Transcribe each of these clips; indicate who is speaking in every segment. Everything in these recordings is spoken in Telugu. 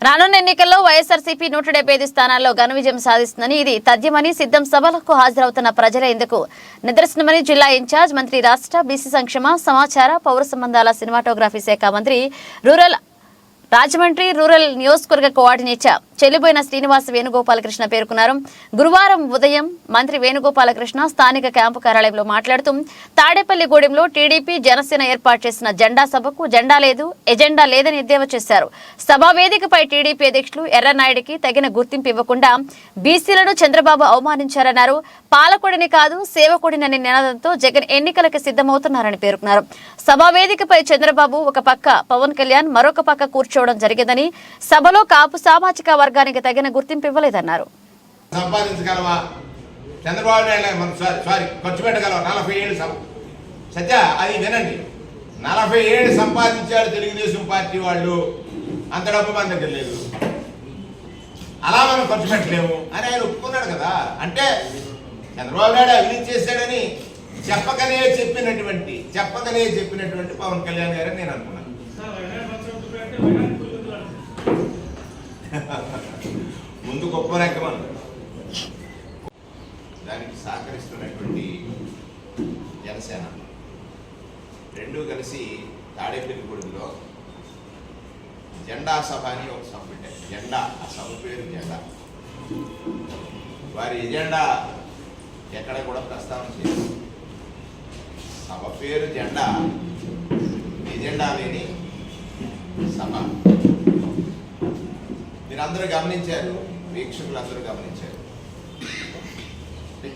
Speaker 1: రానున్న ఎన్నికల్లో వైఎస్ఆర్సీపీ నూట డెబ్బై ఐదు స్థానాల్లో ఘన విజయం సాధిస్తుందని ఇది తథ్యమని సిద్ధం సభలకు హాజరవుతున్న ప్రజల ఇందుకు నిదర్శనమని జిల్లా ఇన్ఛార్జ్ మంత్రి రాష్ట్ర బీసీ సంక్షేమ సమాచార పౌర సంబంధాల సినిమాటోగ్రఫీ శాఖ మంత్రి రూరల్ రాజమండ్రి రూరల్ నియోజకవర్గ కోఆర్డినేటర్ చెల్లిపోయిన శ్రీనివాస వేణుగోపాలకృష్ణ పేర్కొన్నారు. గురువారం ఉదయం మంత్రి వేణుగోపాలకృష్ణ స్థానిక క్యాంపు కార్యాలయంలో మాట్లాడుతూ తాడేపల్లిగూడెంలో టీడీపీ జనసేన ఏర్పాటు చేసిన జెండా సభకు జెండా లేదు ఎజెండా లేదని ఎద్దేవా చేశారు. సభా వేదికపై టీడీపీ అధ్యక్షులు ఎర్రనాయుడికి తగిన గుర్తింపు ఇవ్వకుండా బీసీలను చంద్రబాబు అవమానించారన్నారు. పాలకుడిని కాదు సేవకుడినని నినాదంతో జగన్ ఎన్నికలకు సిద్ధమవుతున్నారని పేర్కొన్నారు. సభా వేదికపై చంద్రబాబు ఒక పక్క పవన్ కళ్యాణ్ మరొక పక్క కూర్చోవడం జరిగిందని సభలో కాపు సామాజిక వర్గానికి తగిన గుర్తింపు ఇవ్వలేదన్నారు.
Speaker 2: సంపాదించగలవా? చంద్రబాబు నాయుడు మనం సారీ సారీ ఖర్చు పెట్టగలవా? నలభై ఏళ్ళు సం సత్య అది వినండి. నలభై ఏళ్ళు సంపాదించాడు తెలుగుదేశం పార్టీ వాళ్ళు. అంత డబ్బు మన దగ్గర లేదు. అలా మనం ఖర్చు పెట్టలేము. అని ఆయన ఒప్పుకున్నాడు కదా. అంటే చంద్రబాబు నాయుడు అవినీతి చేశాడని చెప్పకనే చెప్పినటువంటి చెప్పకనే చెప్పినటువంటి పవన్ కళ్యాణ్ గారని నేను అనుకున్నాను. ముందు గొప్ప రకమను దానికి సహకరిస్తున్నటువంటి జనసేన. రెండు కలిసి తాడేపల్లిగూడెంలో జెండా సభ అని ఒక సభ పెట్టారు. జెండా ఆ సభ పేరు జెండా. వారి ఎజెండా ఎక్కడ కూడా ప్రస్తావన చేయరు సభ పేరు జెండా ఎజెండా లేని సభ. మీరందరూ గమనించారు వీక్షకులు అందరూ గమనించారు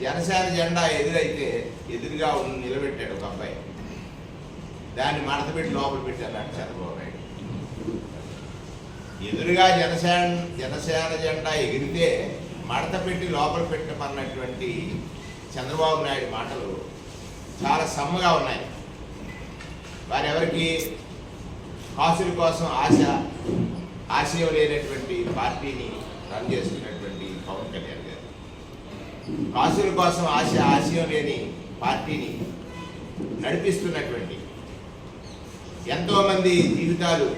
Speaker 2: జనసేన జెండా ఎదురైతే ఎదురుగా ఉన్న నిలబెట్టాడు ఒక అబ్బాయి. దాన్ని మడత పెట్టి లోపల పెట్టారు అంటే చంద్రబాబు నాయుడు. ఎదురుగా జనసేన జనసేన జెండా ఎగిరితే మడత పెట్టి లోపల పెట్టమన్నటువంటి చంద్రబాబు నాయుడు మాటలు చాలా సమ్మగా ఉన్నాయి. వారెవరికి? కాసుల కోసం ఆశ ఆశయం లేనటువంటి పార్టీని రన్ చేస్తున్నటువంటి పవన్ కళ్యాణ్ గారు. కాసుల కోసం ఆశ ఆశయం లేని పార్టీని నడిపిస్తున్నటువంటి ఎంతోమంది జీవితాలు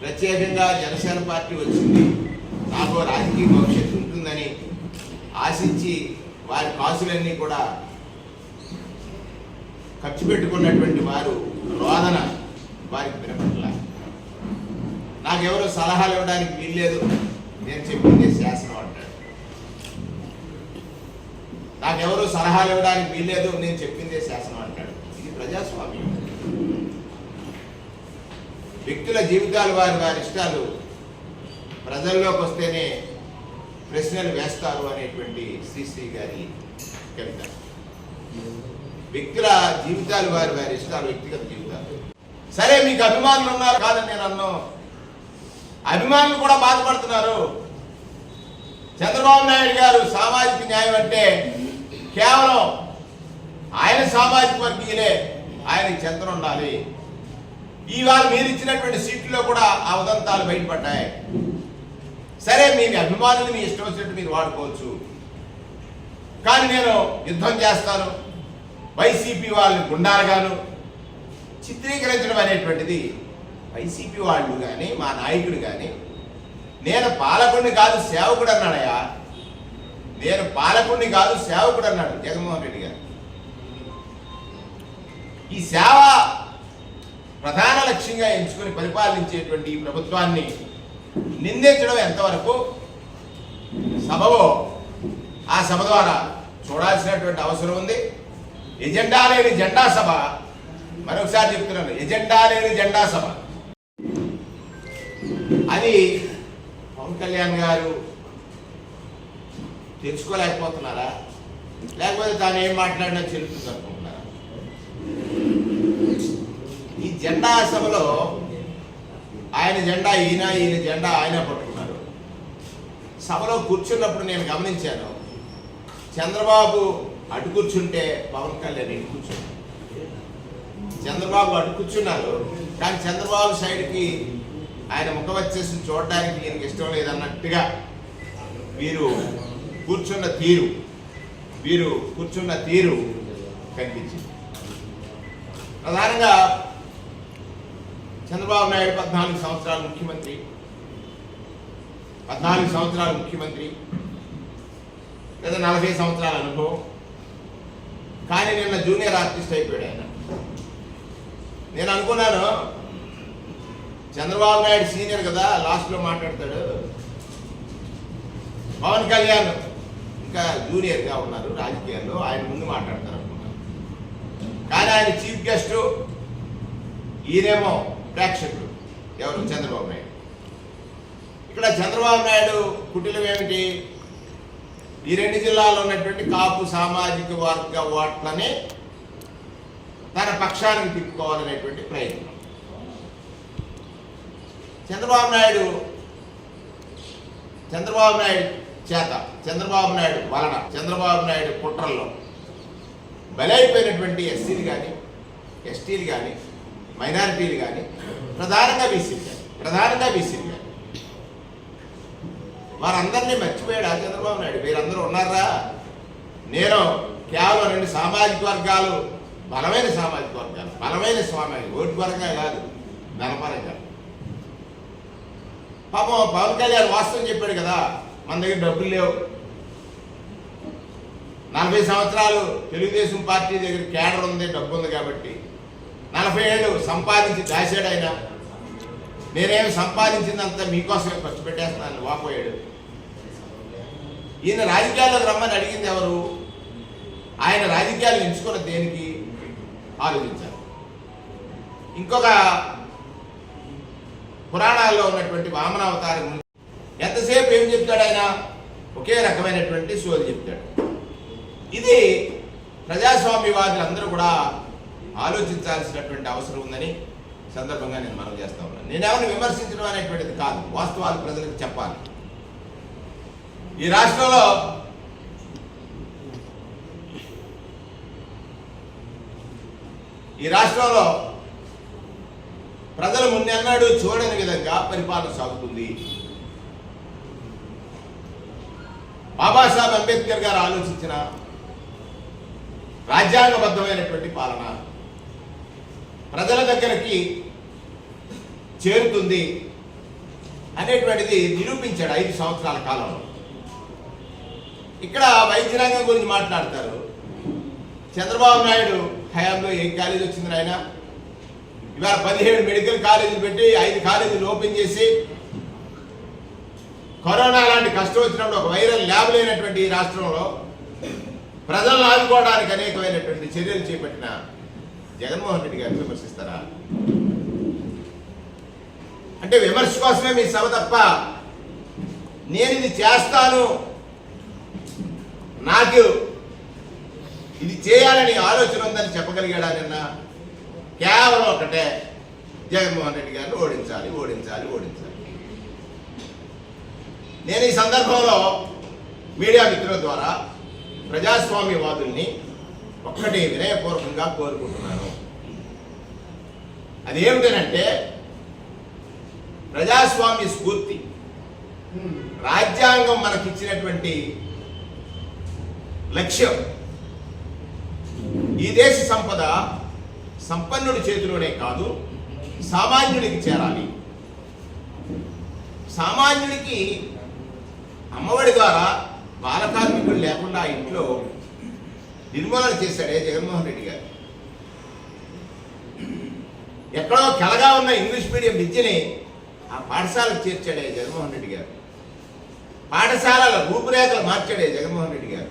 Speaker 2: ప్రత్యేకంగా జనసేన పార్టీ వచ్చింది. నాకు రాజకీయ భవిష్యత్తు ఉంటుందని ఆశించి వారి కాసులన్నీ కూడా ఖర్చు పెట్టుకున్నటువంటి వారు రోదన వారికి వినపట్ల నాకెవరు సలహాలు ఇవ్వడానికి వీల్లేదు. నేను చెప్పింది శాసనం అంటాడు. నాకెవరు సలహాలు ఇవ్వడానికి వీల్లేదు నేను చెప్పిందే శాసనం అంటాడు. ఇది ప్రజాస్వామ్యం. వ్యక్తుల జీవితాలు వారి వారి ఇష్టాలు ప్రజల్లోకి వస్తేనే ప్రశ్నలు వేస్తారు అనేటువంటి శ్రీశ్రీ గారి కవిత వ్యక్తుల జీవితాలు వారి వారి ఇష్టాలు వ్యక్తిగత జీవితాలు. సరే మీకు అభిమానులు ఉన్నారు కాదని నేను అన్నాను అభిమానులు కూడా బాధపడుతున్నారు. చంద్రబాబు నాయుడు గారు సామాజిక న్యాయం అంటే కేవలం ఆయన సామాజిక వర్గీయులే ఆయనకి చెంతన ఉండాలి. ఇవాళ మీరు ఇచ్చినటువంటి సీట్లో కూడా ఆ ఉదంతాలు బయటపడ్డాయి. సరే మీ అభిమానులు మీ ఇష్టం వచ్చినట్టు మీరు వాడుకోవచ్చు. కానీ నేను యుద్ధం చేస్తాను. వైసీపీ వాళ్ళని గుండాలుగాను. చిత్రీకరించడం అనేటువంటిది వైసీపీ వాళ్ళు కానీ మా నాయకుడు కానీ నేను పాలకుడిని కాదు సేవకుడు అన్నాడయ్యా. నేను పాలకుడిని కాదు సేవకుడు అన్నాడు జగన్మోహన్ రెడ్డి గారు. ఈ సేవ ప్రధాన లక్ష్యంగా ఎంచుకొని పరిపాలించేటువంటి ఈ ప్రభుత్వాన్ని నిందించడం ఎంతవరకు సభవో ఆ సభ ద్వారా చూడాల్సినటువంటి అవసరం ఉంది. ఎజెండా లేని జెండా సభ మరొకసారి చెప్తున్నాను ఎజెండా లేని జెండా సభ. అది పవన్ కళ్యాణ్ గారు తెలుసుకోలేకపోతున్నారా? లేకపోతే తాను ఏం మాట్లాడినా చెల్లుతుంది అనుకుంటున్నారా ఈ జెండా సభలో ఆయన జెండా ఈయన ఈయన జెండా ఆయన పట్టుకున్నారు. సభలో కూర్చున్నప్పుడు నేను గమనించాను చంద్రబాబు అటు కూర్చుంటే పవన్ కళ్యాణ్ ఇటు కూర్చున్నారు. చంద్రబాబు అటు కూర్చున్నారు కానీ చంద్రబాబు సైడ్కి ఆయన ముఖం వచ్చేసి చూడడానికి ఈయనకి ఇష్టం లేదన్నట్టుగా వీరు కూర్చున్న తీరు వీరు కూర్చున్న తీరు కనిపించింది. ప్రధానంగా చంద్రబాబు నాయుడు పద్నాలుగు సంవత్సరాలు ముఖ్యమంత్రి పద్నాలుగు సంవత్సరాలు ముఖ్యమంత్రి లేదా నలభై సంవత్సరాల అనుభవం. కానీ నిన్న జూనియర్ ఆర్టిస్ట్ అయిపోయాడు ఆయన. నేను అనుకున్నాను చంద్రబాబు నాయుడు సీనియర్ కదా లాస్ట్లో మాట్లాడతాడు. పవన్ కళ్యాణ్ ఇంకా జూనియర్గా ఉన్నారు రాజకీయాల్లో ఆయన ముందు మాట్లాడతారు అనుకున్నాను కానీ ఆయన చీఫ్ గెస్ట్ ఈయనేమో ప్రేక్షకుడు ఎవరు? చంద్రబాబు నాయుడు. ఇక్కడ చంద్రబాబు నాయుడు కుటిలం ఏమిటి? ఈ రెండు జిల్లాల్లో ఉన్నటువంటి కాపు సామాజిక వర్గ ఓట్లని తన పక్షానికి తిప్పుకోవాలనేటువంటి ప్రయత్నం. చంద్రబాబు నాయుడు చంద్రబాబు నాయుడు చేత చంద్రబాబు నాయుడు వలన చంద్రబాబు నాయుడు కుట్రల్లో బలైపోయినటువంటి ఎస్సీలు కానీ ఎస్టీలు కానీ మైనారిటీలు కానీ ప్రధానంగా బీసీలు కానీ ప్రధానంగా బీసీలు కానీ వారందరినీ మర్చిపోయాడు చంద్రబాబు నాయుడు? మీరందరూ ఉన్నారా? నేను కేవలం రెండు సామాజిక వర్గాలు బలమైన సామాజిక వర్గాలు బలమైన సామాజిక ఓటు పరంగా కాదు ధనపరంగా. పాపం పవన్ కళ్యాణ్ వాస్తవం చెప్పాడు కదా మన దగ్గర డబ్బులు లేవు. నలభై సంవత్సరాలు తెలుగుదేశం పార్టీ దగ్గర కేడర్ ఉంది డబ్బు ఉంది కాబట్టి. నలభై ఏళ్ళు సంపాదించి దాశాడు ఆయన. నేనేమి సంపాదించిందంతా మీకోసమే ఖర్చు పెట్టేస్తున్నాను వాపోయాడు. ఈయన రాజకీయాల్లోకి రమ్మని అడిగింది ఎవరు? ఆయన రాజకీయాలు ఎంచుకున్న దేనికి? ఆలోచించారు ఇంకొక అవతారాల్లో ఉన్నటువంటి వామన అవతారం ఎంతసేపు ఏం చెప్తాడు ఆయన? ఒకే రకమైనటువంటి సోది చెప్తాడు. ఇది ప్రజాస్వామ్యవాదులందరూ కూడా ఆలోచించాల్సినటువంటి అవసరం ఉందని సందర్భంగా నేను మనం చేస్తా ఉన్నాను. నేనేమైనా విమర్శించడం అనేటువంటిది కాదు. వాస్తవాలు ప్రజలకు చెప్పాలి. ఈ రాష్ట్రంలో ఈ రాష్ట్రంలో ప్రజలు మున్నెన్నాడు చూడని విధంగా పరిపాలన సాగుతుంది. బాబాసాహెబ్ అంబేద్కర్ గారు ఆలోచించిన రాజ్యాంగబద్ధమైనటువంటి పాలన ప్రజల దగ్గరికి చేరుతుంది అనేటువంటిది నిరూపించాడు ఐదు సంవత్సరాల కాలంలో ఇక్కడ వైద్య రంగం గురించి మాట్లాడతారు. చంద్రబాబు నాయుడు హయాంలో ఏం ఖాళీ వచ్చింది ఆయన ఇవాళ పదిహేడు మెడికల్ కాలేజీలు పెట్టి ఐదు కాలేజీలు ఓపెన్ చేసి కరోనా లాంటి కష్టం వచ్చినప్పుడు ఒక వైరల్ ల్యాబ్ లేనటువంటి ఈ రాష్ట్రంలో ప్రజలను ఆదుకోవడానికి అనేకమైనటువంటి చర్యలు చేపట్టిన జగన్మోహన్ రెడ్డి గారిని విమర్శిస్తారా? అంటే విమర్శ కోసమే మీ సభ తప్ప నేను ఇది చేస్తాను. నాకు ఇది చేయాలని ఆలోచన ఉందని చెప్పగలిగాడా నిన్న? కేవలం ఒకటే. జగన్మోహన్ రెడ్డి గారిని ఓడించాలి ఓడించాలి ఓడించాలి. నేను ఈ సందర్భంలో మీడియా మిత్రుల ద్వారా ప్రజాస్వామ్యవాదుల్ని ఒక్కటి వినయపూర్వకంగా కోరుకుంటున్నాను. అది ఏమిటనంటే ప్రజాస్వామ్య స్ఫూర్తి. రాజ్యాంగం మనకిచ్చినటువంటి లక్ష్యం. ఈ దేశ సంపద సంపన్నుడి చేతిలోనే కాదు సామాన్యుడికి చేరాలి. సామాన్యుడికి అమ్మఒడి ద్వారా బాలకార్మికుడు లేకుండా ఇంట్లో నిర్మూలన చేశాడే జగన్మోహన్ రెడ్డి గారు. ఎక్కడో కలగా ఉన్న ఇంగ్లీష్ మీడియం విద్యని ఆ పాఠశాలకు చేర్చాడే జగన్మోహన్ రెడ్డి గారు. పాఠశాలల రూపురేఖలు మార్చాడే జగన్మోహన్ రెడ్డి గారు.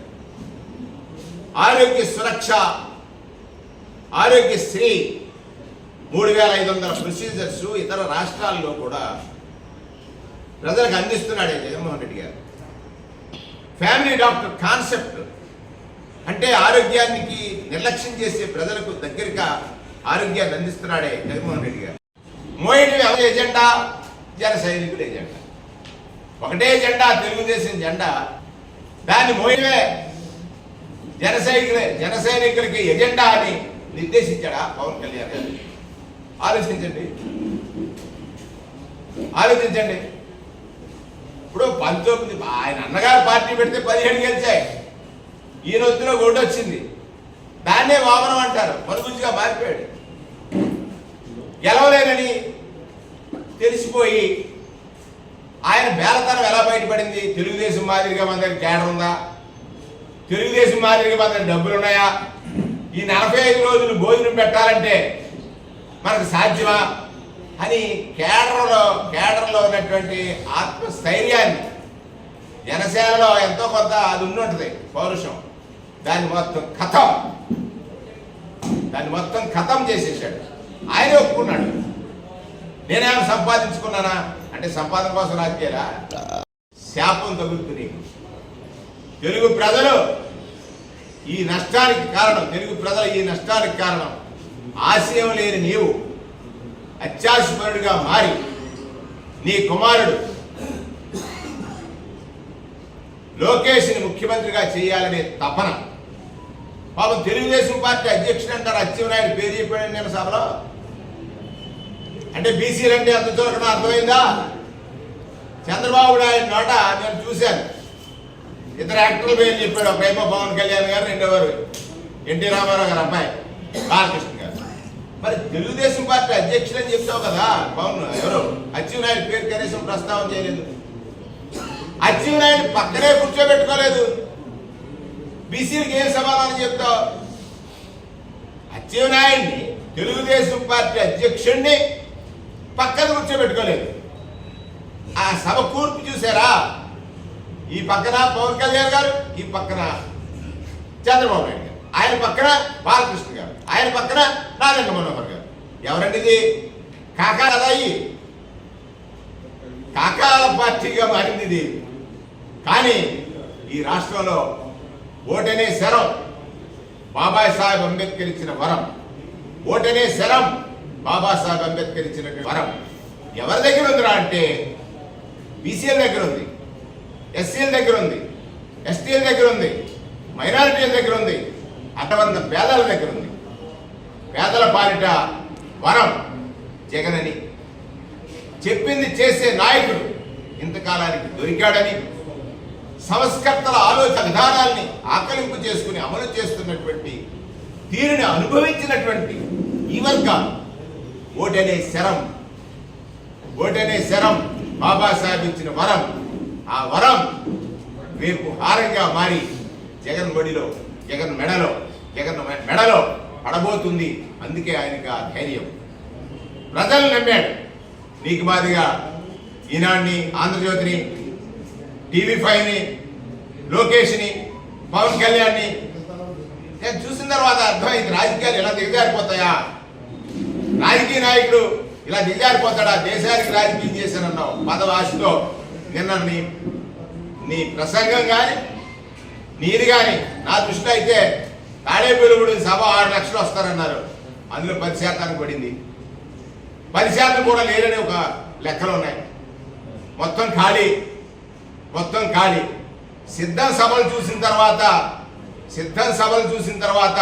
Speaker 2: ఆరోగ్య సురక్ష ఆరోగ్యశ్రీ మూడు వేల ఐదు వందల ప్రొసీజర్స్ ఇతర రాష్ట్రాల్లో కూడా ప్రజలకు అందిస్తున్నాడే జగన్మోహన్ రెడ్డి గారు. ఫ్యామిలీ డాక్టర్ కాన్సెప్ట్ అంటే ఆరోగ్యానికి నిర్లక్ష్యం చేసే ప్రజలకు దగ్గరగా ఆరోగ్యాన్ని అందిస్తున్నాడే జగన్మోహన్ రెడ్డి గారు. మోయిన్ ఎవరి ఎజెండా జన సైనికుల ఎజెండా. ఒకటే జెండా తెలుగుదేశం జెండా దాన్ని మోయడమే జన సైనికులే జన సైనికులకి ఎజెండా అని నిర్దేశించాడా పవన్ కళ్యాణ్ గారు? ఆలోచించండి. ఆలోచించండి. ఇప్పుడు పంతొమ్మిది ఆయన అన్నగారు పార్టీ పెడితే పదిహేడు గెలిచాయి. ఈ రోజులో ఒకటి వచ్చింది. దాన్నే వామనం అంటారు. మరుగుజ్జుగా మారిపోయాడు. గెలవలేనని తెలిసిపోయి ఆయన బేలతనం ఎలా బయటపడింది? తెలుగుదేశం మాదిరిగా మన దగ్గర కేడర్ ఉందా? తెలుగుదేశం మాదిరిగా మన దగ్గర డబ్బులు ఉన్నాయా? ఈ నలభై ఐదు రోజులు భోజనం పెట్టాలంటే మనకు సాధ్యమా అని కేడర్లో కేడర్లో ఉన్నటువంటి ఆత్మస్థైర్యాన్ని జనసేనలో ఎంతో కొంత అది ఉండి ఉంటుంది పౌరుషం. దాన్ని మొత్తం కథం. దాన్ని మొత్తం కథం చేసేసాడు. ఆయన ఒప్పుకున్నాడు. నేనేమైనా సంపాదించుకున్నానా? అంటే సంపాదన కోసం రాజకీయాలా? శాపం తగులుతుంది తెలుగు ప్రజలు ఈ నష్టానికి కారణం తెలుగు ప్రజల ఈ నష్టానికి కారణం. ఆశయం లేని నీవు అత్యాశపరుడిగా మారి నీ కుమారుడు లోకేష్ని ముఖ్యమంత్రిగా చేయాలనే తపన. పాపం తెలుగుదేశం పార్టీ అధ్యక్షుడు అంటారు అచ్చెన్నాయుడు పేరు చెప్పాడు నేను సభలో. అంటే బీసీలు అంటే అంత చూడకుండా అర్థమైందా? చంద్రబాబు నాయుడు నోట నేను చూశాను. ఇద్దరు యాక్టర్ల పేరు చెప్పాడు? ఒక ఏమో పవన్ కళ్యాణ్ గారు రెండో ఎన్టీ రామారావు గారు అబ్బాయి బాలకృష్ణ గారు. మరి తెలుగుదేశం పార్టీ అధ్యక్షుడు అని చెప్తావు కదా పవన్ ఎవరు? అచ్చెన్నాయుడు పేరు కనీసం ప్రస్తావన చేయలేదు. అచ్చెన్నాయుడు పక్కనే కూర్చోబెట్టుకోలేదు. బీసీలకు ఏం సమాధానం చెప్తావు? అచ్చెన్నాయుడిని తెలుగుదేశం పార్టీ అధ్యక్షుడిని పక్కన కూర్చోబెట్టుకోలేదు. ఆ సభ కూర్పు చూసారా? ఈ పక్కన పవన్ కళ్యాణ్ గారు ఈ పక్కన చంద్రబాబు నాయుడు గారు. ఆయన పక్కన బాలకృష్ణ గారు. ఆయన పక్కన నారాయణ మనోహర్ గారు. ఎవరండి ఇది? కాకా కదా కాకాల పార్టీగా మారింది ఇది. కానీ ఈ రాష్ట్రంలో ఓటనే శరం. బాబాసాహెబ్ అంబేద్కర్ ఇచ్చిన వరం. ఓటనే శరం. బాబాసాహెబ్ అంబేద్కర్ ఇచ్చిన వరం. ఎవరి దగ్గర ఉందిరా అంటే బీసీఎల్ దగ్గర ఉంది. ఎస్సీల దగ్గర ఉంది. ఎస్టీల దగ్గర ఉంది. మైనారిటీల దగ్గర ఉంది. అటువంటి పేదల దగ్గర ఉంది. పేదల పాలిట వరం జగనని. చెప్పింది చేసే నాయకుడు ఇంతకాలానికి దొరికాడని సంస్కర్తల ఆలోచన విధానాల్ని ఆకలింపు చేసుకుని అమలు చేస్తున్నటువంటి తీరుని అనుభవించినటువంటి ఈ వర్గాలు. ఓటనే శరం. ఓటనే శరం. బాబాసాహెబ్ ఇచ్చిన వరం. ఆ వరం రేపు హారంగా మారి జగన్ బడిలో జగన్ మెడలో జగన్ మెడలో పడబోతుంది. అందుకే ఆయనకు ఆ ధైర్యం. ప్రజలు నమ్మాడు. నీకు మాదిగా ఈనాడిని ఆంధ్రజ్యోతిని టీవీ ఫైవ్ని లోకేష్ని పవన్ కళ్యాణ్ని. నేను చూసిన తర్వాత అర్థమైంది రాజకీయాలు ఎలా దిగజారిపోతాయా? రాజకీయ నాయకుడు ఇలా దిగజారిపోతాడా? దేశానికి రాజకీయం చేశానన్నావు. పదవాసితో నిన్న నీ నీ ప్రసంగం కానీ నీది కానీ నా దృష్టి అయితే తాడేపల్లిగూడి సభ ఆరు లక్షలు వస్తారన్నారు. అందులో పది శాతానికి పడింది. పది శాతం కూడా లేరని ఒక లెక్కలు ఉన్నాయి. మొత్తం ఖాళీ. మొత్తం ఖాళీ. సిద్ధం సభలు చూసిన తర్వాత సిద్ధం సభలు చూసిన తర్వాత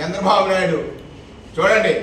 Speaker 2: చంద్రబాబు నాయుడు చూడండి